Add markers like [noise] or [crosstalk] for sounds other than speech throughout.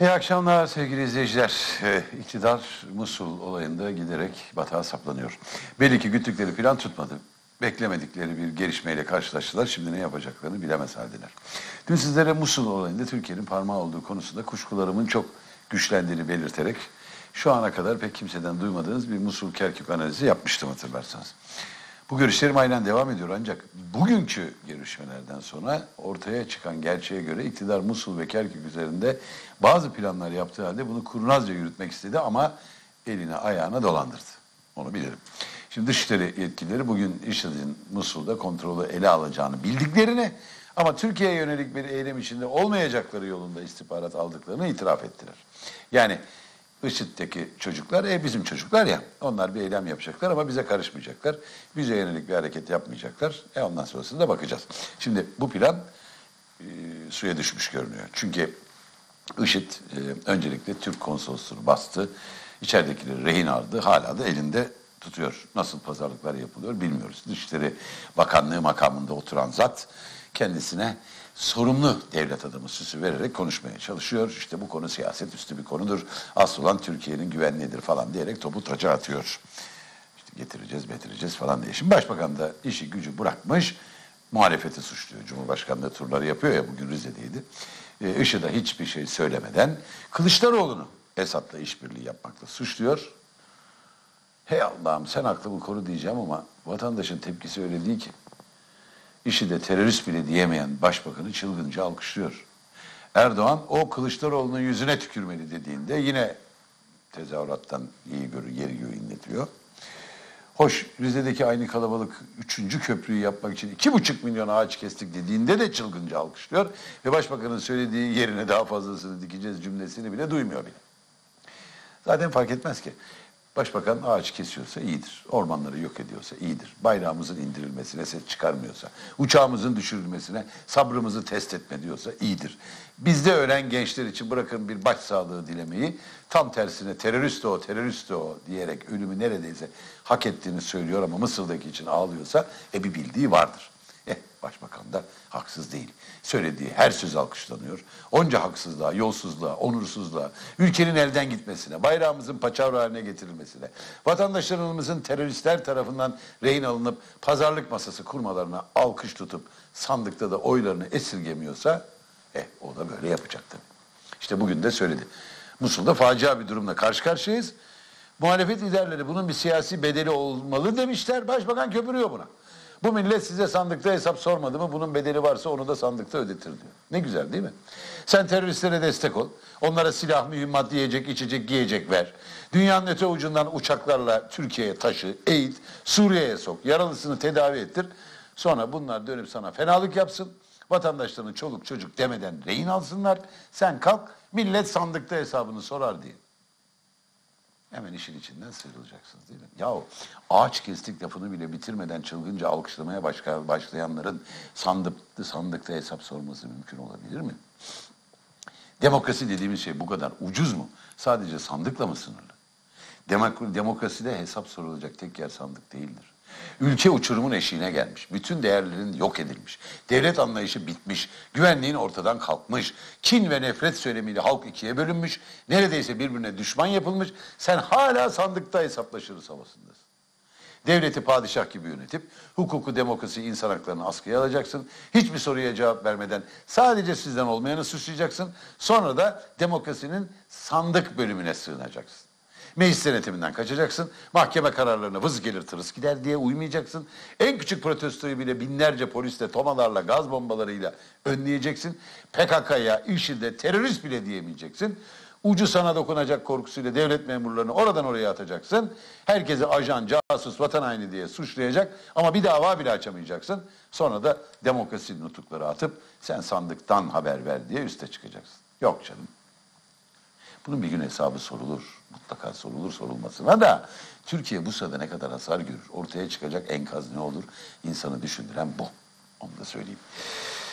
İyi akşamlar sevgili izleyiciler. İktidar Musul olayında giderek batağa saplanıyor. Belli ki güttükleri plan tutmadı. Beklemedikleri bir gelişmeyle karşılaştılar. Şimdi ne yapacaklarını bilemez haldeler. Dün sizlere Musul olayında Türkiye'nin parmağı olduğu konusunda kuşkularımın çok güçlendiğini belirterek şu ana kadar pek kimseden duymadığınız bir Musul Kerkük analizi yapmıştım hatırlarsanız. Bu görüşlerim aynen devam ediyor ancak bugünkü görüşmelerden sonra ortaya çıkan gerçeğe göre iktidar Musul ve Kerkük üzerinde bazı planlar yaptığı halde bunu kurnazca yürütmek istedi ama eline ayağına dolandırdı. Onu bilirim. Şimdi Dışişleri yetkilileri bugün IŞİD'in Musul'da kontrolü ele alacağını bildiklerini ama Türkiye'ye yönelik bir eylem içinde olmayacakları yolunda istihbarat aldıklarını itiraf ettiler. Yani IŞİD'deki çocuklar e, bizim çocuklar ya onlar bir eylem yapacaklar ama bize karışmayacaklar. Bize yönelik bir hareket yapmayacaklar. E ondan sonrasında da bakacağız. Şimdi bu plan e, suya düşmüş görünüyor. Çünkü IŞİD e, öncelikle Türk konsolosluğunu bastı. İçeridekileri rehin aldı. Hala da elinde tutuyor. Nasıl pazarlıklar yapılıyor bilmiyoruz. Dışişleri Bakanlığı makamında oturan zat kendisine sorumlu devlet adamı süsü vererek konuşmaya çalışıyor. İşte bu konu siyaset üstü bir konudur. Asıl olan Türkiye'nin güvenliğidir falan diyerek topu taça atıyor. İşte getireceğiz, getireceğiz falan diye. Şimdi başbakan da işi gücü bırakmış, muhalefeti suçluyor. Cumhurbaşkanlığı turları yapıyor ya bugün Rize'deydi. E, IŞİD'e hiçbir şey söylemeden Kılıçdaroğlu'nu Esad'la işbirliği yapmakla suçluyor. Hey Allah'ım sen aklımı koru diyeceğim ama vatandaşın tepkisi öyle değil ki. İşi de terörist bile diyemeyen başbakanı çılgınca alkışlıyor. Erdoğan o Kılıçdaroğlu'nun yüzüne tükürmeli dediğinde yine tezahürattan iyi görü, göğü inletiyor. Hoş Rize'deki aynı kalabalık üçüncü köprüyü yapmak için iki buçuk milyon ağaç kestik dediğinde de çılgınca alkışlıyor. Ve başbakanın söylediği yerine daha fazlasını dikeceğiz cümlesini bile duymuyor bile. Zaten fark etmez ki. Başbakan ağaç kesiyorsa iyidir. Ormanları yok ediyorsa iyidir. Bayrağımızın indirilmesine ses çıkarmıyorsa, uçağımızın düşürülmesine sabrımızı test etme diyorsa iyidir. Bizde ölen gençler için bırakın bir başsağlığı dilemeyi, tam tersine terörist o, terörist o diyerek ölümü neredeyse hak ettiğini söylüyor ama Mısır'daki için ağlıyorsa e bir bildiği vardır. Eh [laughs] başbakan da haksız değil. Söylediği her söz alkışlanıyor. Onca haksızlığa, yolsuzluğa, onursuzluğa, ülkenin elden gitmesine, bayrağımızın paçavra haline getirilmesine, vatandaşlarımızın teröristler tarafından rehin alınıp pazarlık masası kurmalarına alkış tutup sandıkta da oylarını esirgemiyorsa eh o da böyle yapacak tabii. İşte bugün de söyledi. Musul'da facia bir durumla karşı karşıyayız. Muhalefet liderleri bunun bir siyasi bedeli olmalı demişler. Başbakan köpürüyor buna. Bu millet size sandıkta hesap sormadı mı? Bunun bedeli varsa onu da sandıkta ödetir diyor. Ne güzel değil mi? Sen teröristlere destek ol. Onlara silah, mühimmat yiyecek, içecek, giyecek ver. Dünyanın öte ucundan uçaklarla Türkiye'ye taşı, eğit, Suriye'ye sok, yaralısını tedavi ettir. Sonra bunlar dönüp sana fenalık yapsın. Vatandaşlarını çoluk çocuk demeden rehin alsınlar. Sen kalk, millet sandıkta hesabını sorar diye. Hemen işin içinden sıyrılacaksınız değil mi? Yahu ağaç kestik lafını bile bitirmeden çılgınca alkışlamaya başka, başlayanların sandıkta, sandıkta hesap sorması mümkün olabilir mi? Demokrasi dediğimiz şey bu kadar ucuz mu? Sadece sandıkla mı sınırlı? Demok demokraside hesap sorulacak tek yer sandık değildir. Ülke uçurumun eşiğine gelmiş. Bütün değerlerin yok edilmiş. Devlet anlayışı bitmiş. Güvenliğin ortadan kalkmış. Kin ve nefret söylemiyle halk ikiye bölünmüş. Neredeyse birbirine düşman yapılmış. Sen hala sandıkta hesaplaşırız havasındasın. Devleti padişah gibi yönetip hukuku, demokrasi, insan haklarını askıya alacaksın. Hiçbir soruya cevap vermeden sadece sizden olmayanı suçlayacaksın. Sonra da demokrasinin sandık bölümüne sığınacaksın. Meclis denetiminden kaçacaksın. Mahkeme kararlarına vız gelir tırıs gider diye uymayacaksın. En küçük protestoyu bile binlerce polisle, tomalarla, gaz bombalarıyla önleyeceksin. PKK'ya, IŞİD'e terörist bile diyemeyeceksin. Ucu sana dokunacak korkusuyla devlet memurlarını oradan oraya atacaksın. Herkesi ajan, casus, vatan haini diye suçlayacak ama bir dava bile açamayacaksın. Sonra da demokrasi nutukları atıp sen sandıktan haber ver diye üste çıkacaksın. Yok canım. Bunun bir gün hesabı sorulur. Mutlaka sorulur sorulmasına da Türkiye bu sırada ne kadar hasar görür? Ortaya çıkacak enkaz ne olur? İnsanı düşündüren bu. Onu da söyleyeyim.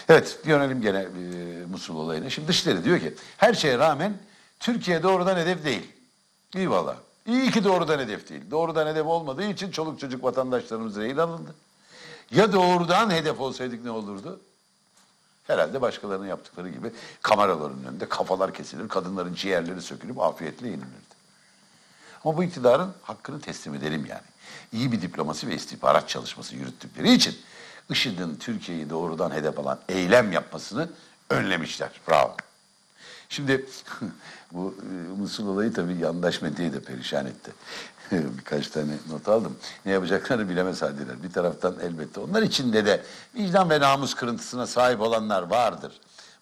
Evet dönelim gene e, Musul olayına. Şimdi dışları diyor ki her şeye rağmen Türkiye doğrudan hedef değil. İyi valla. İyi ki doğrudan hedef değil. Doğrudan hedef olmadığı için çoluk çocuk vatandaşlarımız rehin alındı. Ya doğrudan hedef olsaydık ne olurdu? Herhalde başkalarının yaptıkları gibi kameraların önünde kafalar kesilir, kadınların ciğerleri sökülüp afiyetle yenilirdi. Ama bu iktidarın hakkını teslim edelim yani. İyi bir diplomasi ve istihbarat çalışması yürüttükleri için IŞİD'in Türkiye'yi doğrudan hedef alan eylem yapmasını önlemişler. Bravo. Şimdi [laughs] bu e, Musul olayı tabii yandaş medyayı da perişan etti. [laughs] Birkaç tane not aldım. Ne yapacaklarını bilemez haldeler. Bir taraftan elbette onlar içinde de vicdan ve namus kırıntısına sahip olanlar vardır.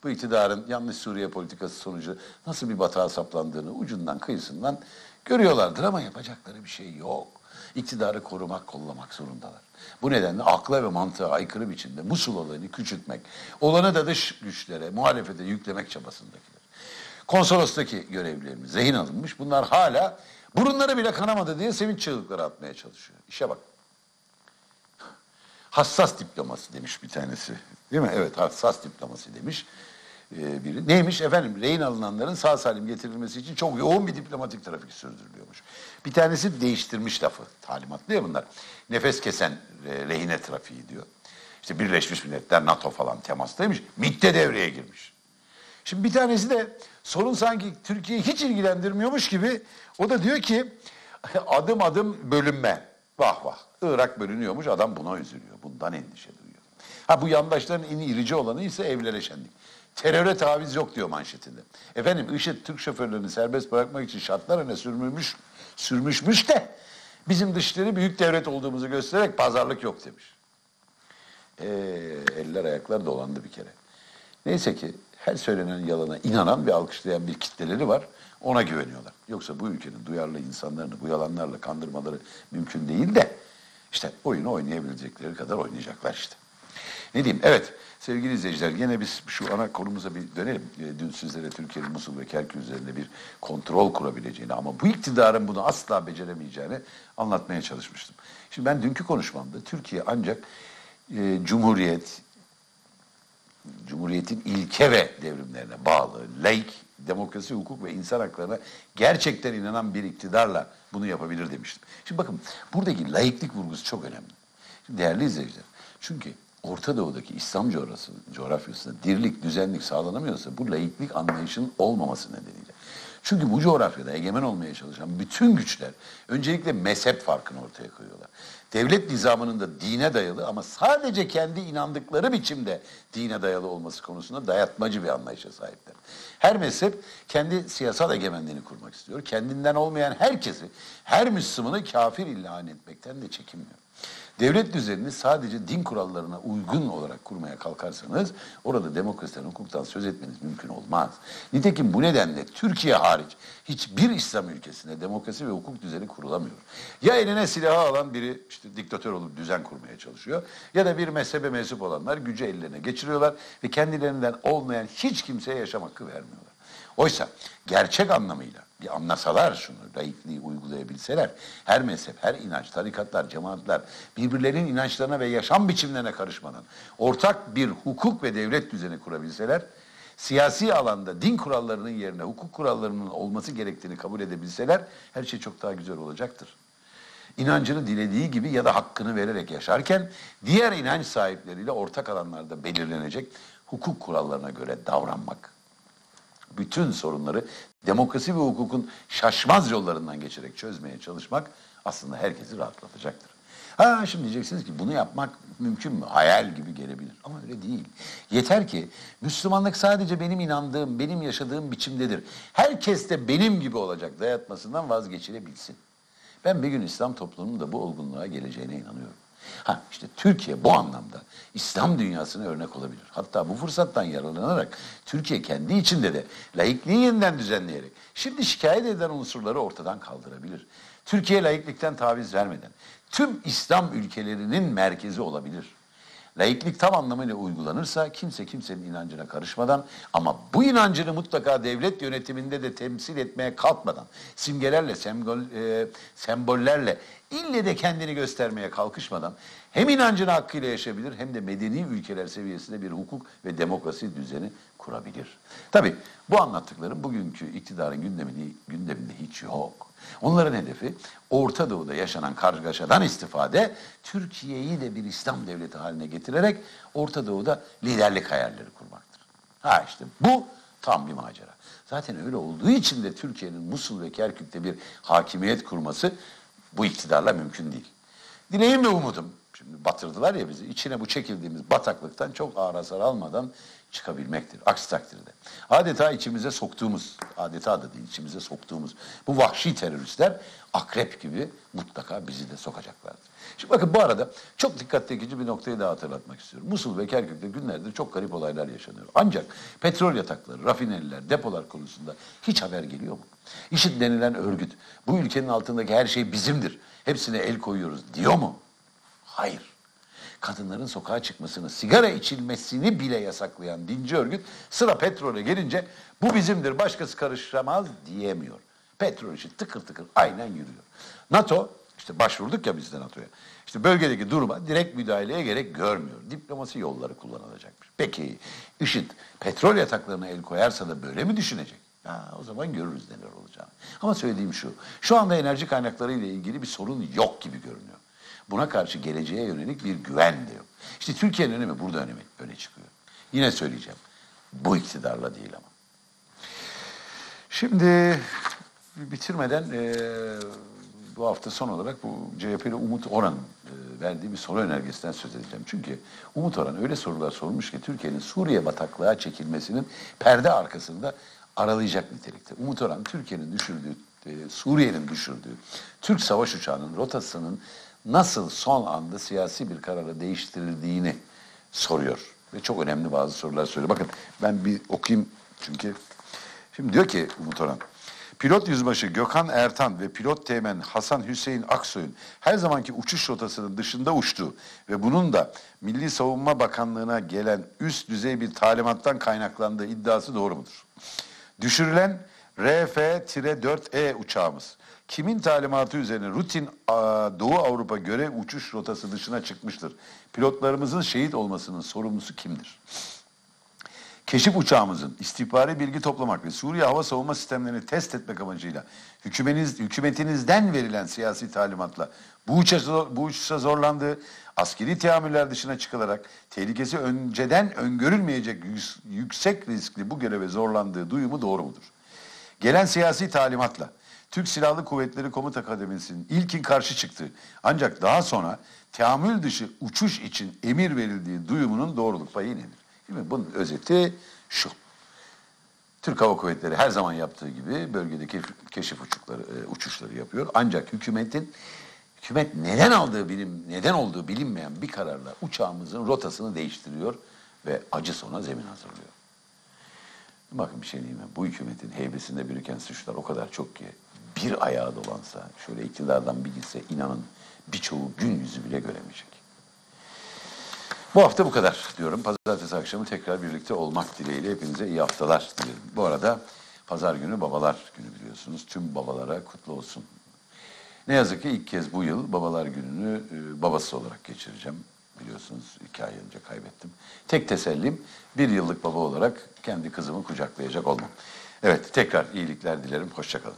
Bu iktidarın yanlış Suriye politikası sonucu nasıl bir batağa saplandığını ucundan kıyısından görüyorlardır ama yapacakları bir şey yok. İktidarı korumak, kollamak zorundalar. Bu nedenle akla ve mantığa aykırı biçimde Musul olayını küçültmek, olanı da dış güçlere, muhalefete yüklemek çabasındakiler. Konsolostaki görevlilerimiz rehin alınmış. Bunlar hala burunları bile kanamadı diye sevinç çığlıkları atmaya çalışıyor. İşe bak. Hassas diploması demiş bir tanesi. Değil mi? Evet hassas diploması demiş ee, biri. Neymiş? Efendim rehin alınanların sağ salim getirilmesi için çok yoğun bir diplomatik trafik sürdürülüyormuş. Bir tanesi değiştirmiş lafı. Talimatlı ya bunlar. Nefes kesen e, rehine trafiği diyor. İşte Birleşmiş Milletler, NATO falan temastaymış. MİT de devreye girmiş. Şimdi bir tanesi de sorun sanki Türkiye'yi hiç ilgilendirmiyormuş gibi o da diyor ki [laughs] adım adım bölünme. Vah vah. Irak bölünüyormuş adam buna üzülüyor. Bundan endişe duyuyor. Ha bu yandaşların en irici olanı ise evlere şenlik. Teröre taviz yok diyor manşetinde. Efendim IŞİD Türk şoförlerini serbest bırakmak için şartlar öne sürmüş, sürmüşmüş de bizim dışları büyük devlet olduğumuzu göstererek pazarlık yok demiş. Ee, eller ayaklar dolandı bir kere. Neyse ki her söylenen yalana inanan ve alkışlayan bir kitleleri var. Ona güveniyorlar. Yoksa bu ülkenin duyarlı insanlarını bu yalanlarla kandırmaları mümkün değil de işte oyunu oynayabilecekleri kadar oynayacaklar işte. Ne diyeyim? Evet sevgili izleyiciler yine biz şu ana konumuza bir dönelim. E, dün sizlere Türkiye'nin Musul ve Kerkük üzerinde bir kontrol kurabileceğini ama bu iktidarın bunu asla beceremeyeceğini anlatmaya çalışmıştım. Şimdi ben dünkü konuşmamda Türkiye ancak e, Cumhuriyet, Cumhuriyetin ilke ve devrimlerine bağlı, laik, demokrasi, hukuk ve insan haklarına gerçekten inanan bir iktidarla bunu yapabilir demiştim. Şimdi bakın buradaki laiklik vurgusu çok önemli. Şimdi değerli izleyiciler, çünkü Orta Doğu'daki İslam coğrafyasında dirlik, düzenlik sağlanamıyorsa bu laiklik anlayışının olmaması nedeniyle. Çünkü bu coğrafyada egemen olmaya çalışan bütün güçler öncelikle mezhep farkını ortaya koyuyorlar. Devlet nizamının da dine dayalı ama sadece kendi inandıkları biçimde dine dayalı olması konusunda dayatmacı bir anlayışa sahipler. Her mezhep kendi siyasal egemenliğini kurmak istiyor. Kendinden olmayan herkesi, her Müslümanı kafir ilan etmekten de çekinmiyor. Devlet düzenini sadece din kurallarına uygun olarak kurmaya kalkarsanız orada demokrasiden, hukuktan söz etmeniz mümkün olmaz. Nitekim bu nedenle Türkiye hariç hiçbir İslam ülkesinde demokrasi ve hukuk düzeni kurulamıyor. Ya eline silahı alan biri işte diktatör olup düzen kurmaya çalışıyor ya da bir mezhebe mensup olanlar gücü ellerine geçiriyorlar ve kendilerinden olmayan hiç kimseye yaşam hakkı vermiyorlar. Oysa gerçek anlamıyla bir anlasalar şunu, laikliği uygulayabilseler, her mezhep, her inanç, tarikatlar, cemaatler birbirlerinin inançlarına ve yaşam biçimlerine karışmadan ortak bir hukuk ve devlet düzeni kurabilseler, siyasi alanda din kurallarının yerine hukuk kurallarının olması gerektiğini kabul edebilseler her şey çok daha güzel olacaktır. İnancını dilediği gibi ya da hakkını vererek yaşarken diğer inanç sahipleriyle ortak alanlarda belirlenecek hukuk kurallarına göre davranmak bütün sorunları demokrasi ve hukukun şaşmaz yollarından geçerek çözmeye çalışmak aslında herkesi rahatlatacaktır. Ha şimdi diyeceksiniz ki bunu yapmak mümkün mü? Hayal gibi gelebilir ama öyle değil. Yeter ki Müslümanlık sadece benim inandığım, benim yaşadığım biçimdedir. Herkes de benim gibi olacak dayatmasından vazgeçilebilsin. Ben bir gün İslam toplumunun da bu olgunluğa geleceğine inanıyorum. Ha işte Türkiye bu anlamda İslam dünyasına örnek olabilir. Hatta bu fırsattan yararlanarak Türkiye kendi içinde de laikliği yeniden düzenleyerek şimdi şikayet eden unsurları ortadan kaldırabilir. Türkiye laiklikten taviz vermeden tüm İslam ülkelerinin merkezi olabilir. Laiklik tam anlamıyla uygulanırsa kimse kimsenin inancına karışmadan ama bu inancını mutlaka devlet yönetiminde de temsil etmeye kalkmadan simgelerle, sembol, e, sembollerle ille de kendini göstermeye kalkışmadan hem inancını hakkıyla yaşayabilir hem de medeni ülkeler seviyesinde bir hukuk ve demokrasi düzeni kurabilir. Tabi bu anlattıklarım bugünkü iktidarın gündemini, gündeminde hiç yok. Onların hedefi Orta Doğu'da yaşanan kargaşadan istifade Türkiye'yi de bir İslam devleti haline getirerek Orta Doğu'da liderlik hayalleri kurmak. Ha işte bu tam bir macera. Zaten öyle olduğu için de Türkiye'nin Musul ve Kerkük'te bir hakimiyet kurması bu iktidarla mümkün değil. Dileğim ve umudum, şimdi batırdılar ya bizi, içine bu çekildiğimiz bataklıktan çok ağır hasar almadan çıkabilmektir. Aksi takdirde. Adeta içimize soktuğumuz, adeta da değil içimize soktuğumuz bu vahşi teröristler akrep gibi mutlaka bizi de sokacaklardır. Şimdi bakın bu arada çok dikkat çekici bir noktayı daha hatırlatmak istiyorum. Musul ve Kerkük'te günlerdir çok garip olaylar yaşanıyor. Ancak petrol yatakları, rafineriler, depolar konusunda hiç haber geliyor mu? İşit denilen örgüt bu ülkenin altındaki her şey bizimdir. Hepsine el koyuyoruz diyor mu? Hayır kadınların sokağa çıkmasını, sigara içilmesini bile yasaklayan dinci örgüt sıra petrole gelince bu bizimdir başkası karışamaz diyemiyor. Petrol işi tıkır tıkır aynen yürüyor. NATO işte başvurduk ya biz de NATO'ya. İşte bölgedeki duruma direkt müdahaleye gerek görmüyor. Diplomasi yolları kullanılacakmış. Peki IŞİD petrol yataklarına el koyarsa da böyle mi düşünecek? Ha, o zaman görürüz neler olacağını. Ama söylediğim şu. Şu anda enerji kaynakları ile ilgili bir sorun yok gibi görünüyor. Buna karşı geleceğe yönelik bir güven de yok. İşte Türkiye'nin önemi burada önemi öne çıkıyor. Yine söyleyeceğim. Bu iktidarla değil ama. Şimdi bitirmeden e, bu hafta son olarak bu CHP'li Umut Oran e, verdiği bir soru önergesinden söz edeceğim. Çünkü Umut Oran öyle sorular sormuş ki Türkiye'nin Suriye bataklığa çekilmesinin perde arkasında aralayacak nitelikte. Umut Oran Türkiye'nin düşürdüğü, e, Suriye'nin düşürdüğü Türk savaş uçağının rotasının nasıl son anda siyasi bir kararı değiştirildiğini soruyor. Ve çok önemli bazı sorular soruyor. Bakın ben bir okuyayım çünkü. Şimdi diyor ki Umut Orhan, pilot yüzbaşı Gökhan Ertan ve pilot teğmen Hasan Hüseyin Aksoy'un her zamanki uçuş rotasının dışında uçtuğu ve bunun da Milli Savunma Bakanlığı'na gelen üst düzey bir talimattan kaynaklandığı iddiası doğru mudur? Düşürülen RF-4E uçağımız kimin talimatı üzerine rutin Doğu Avrupa görev uçuş rotası dışına çıkmıştır? Pilotlarımızın şehit olmasının sorumlusu kimdir? Keşif uçağımızın istihbari bilgi toplamak ve Suriye hava savunma sistemlerini test etmek amacıyla hükümetiniz, hükümetinizden verilen siyasi talimatla bu uçuşa, bu uçuşa zorlandığı askeri teamüller dışına çıkılarak tehlikesi önceden öngörülmeyecek yüksek riskli bu göreve zorlandığı duyumu doğru mudur? Gelen siyasi talimatla Türk Silahlı Kuvvetleri Komuta Kademesi'nin ilkin karşı çıktı. Ancak daha sonra teamül dışı uçuş için emir verildiği duyumunun doğruluk payı nedir? Şimdi bunun özeti şu. Türk Hava Kuvvetleri her zaman yaptığı gibi bölgedeki keşif uçukları, e, uçuşları yapıyor. Ancak hükümetin hükümet neden aldığı bilim, neden olduğu bilinmeyen bir kararla uçağımızın rotasını değiştiriyor ve acı sona zemin hazırlıyor. Bakın bir şey diyeyim mi? Bu hükümetin heybesinde biriken suçlar o kadar çok ki bir ayağı dolansa, şöyle iktidardan bir gitse inanın birçoğu gün yüzü bile göremeyecek. Bu hafta bu kadar diyorum. Pazartesi akşamı tekrar birlikte olmak dileğiyle hepinize iyi haftalar dilerim. Bu arada pazar günü babalar günü biliyorsunuz. Tüm babalara kutlu olsun. Ne yazık ki ilk kez bu yıl babalar gününü e, babası olarak geçireceğim. Biliyorsunuz iki ay önce kaybettim. Tek tesellim bir yıllık baba olarak kendi kızımı kucaklayacak olmam. Evet tekrar iyilikler dilerim. Hoşçakalın.